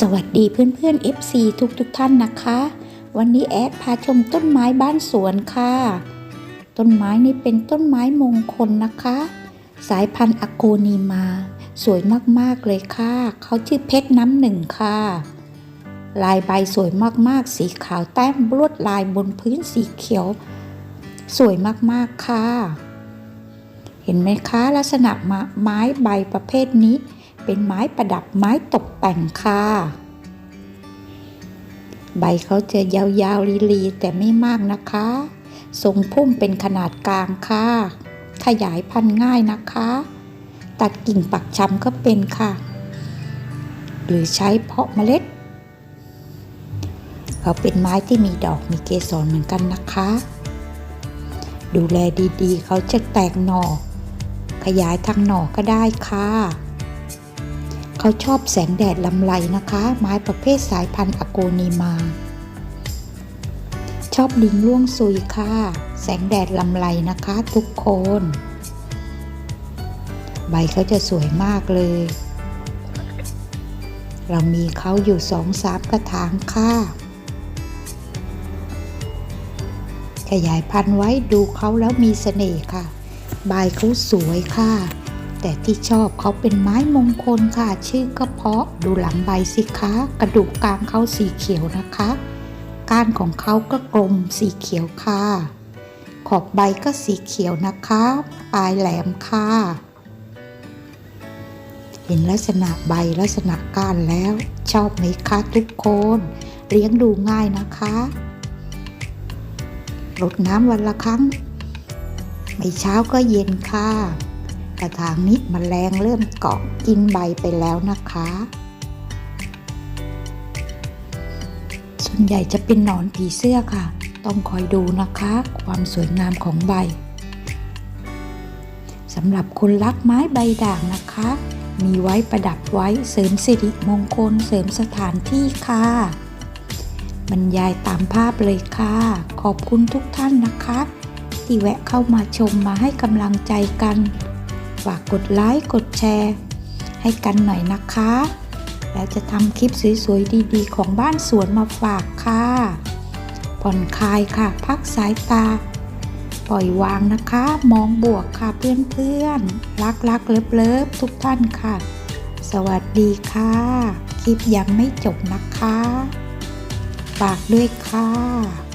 สวัสดีเพื่อนๆ FC ทุกทุกท่านนะคะ วันนี้แอดพาชมต้นไม้บ้านสวนค่ะ ต้นไม้นี้เป็นต้นไม้มงคลนะคะ สายพันธุ์อโกนีมา สวยมากๆเลยค่ะ เขาชื่อเพชรน้ำหนึ่งค่ะ ลายใบสวยมากๆ สีขาวแต้มลวดลายบนพื้นสีเขียว สวยมากๆค่ะ เห็นไหมคะลักษณะไม้ใบประเภทนี้ เป็นไม้ประดับไม้ตกแต่งค่ะ ใบเขาจะยาวๆลีๆแต่ไม่มากนะคะ ทรงพุ่มเป็นขนาดกลางค่ะ ขยายพันธุ์ง่ายนะคะ ตัดกิ่งปักชำก็เป็นค่ะ หรือใช้เพาะเมล็ดเขาเป็นไม้ที่มีดอกมีเกสรเหมือนกันนะคะ ดูแลดีๆ เขาจะแตกหน่อ ขยายทางหน่อก็ได้ค่ะ เขาชอบแสงแดดลำไรนะคะ ไม้ประเภทสายพันธุ์อโกนีมา ชอบลิงล่วงซุยค่ะ แสงแดดลำไรนะคะทุกคน ใบเขาจะสวยมากเลย เรามีเขาอยู่สองสามกระถางค่ะ ขยายพันธุ์ไว้ดูเขาแล้วมีเสน่ห์ค่ะ ใบเขาสวยค่ะ แต่ที่ชอบเขาเป็นไม้มงคลค่ะ ชื่อกระเพาะดูหลังใบสิคะ กระดูกกลางเขาสีเขียวนะคะ ก้านของเขาก็กลมสีเขียวค่ะ ขอบใบก็สีเขียวนะคะ ปลายแหลมค่ะ เห็นลักษณะใบลักษณะก้านแล้ว ชอบไหมคะทุกคน เลี้ยงดูง่ายนะคะรดน้ำวันละครั้ง ไม่เช้าก็เย็นค่ะ กระถางนี้มแมลงเริ่มเกาะกินใบไปแล้วนะคะ ส่วนใหญ่จะเป็นหนอนผีเสื้อค่ะ ต้องคอยดูนะคะ ความสวยงามของใบสำหรับคนรักไม้ใบด่างนะคะ มีไว้ประดับไว้เสริมสิริมงคลเสริมสถานที่ค่ะบรรยายตามภาพเลยค่ะ ขอบคุณทุกท่านนะคะ ที่แวะเข้ามาชมมาให้กำลังใจกัน ฝากกดไลค์กดแชร์ ให้กันหน่อยนะคะ แล้วจะทำคลิปสวยๆดีๆ ของบ้านสวนมาฝากค่ะ ผ่อนคลายค่ะ พักสายตา ปล่อยวางนะคะ มองบวกค่ะเพื่อนๆ รักๆ เลิฟๆ ทุกท่านค่ะ สวัสดีค่ะ คลิปยังไม่จบนะคะ ฝากด้วยค่ะ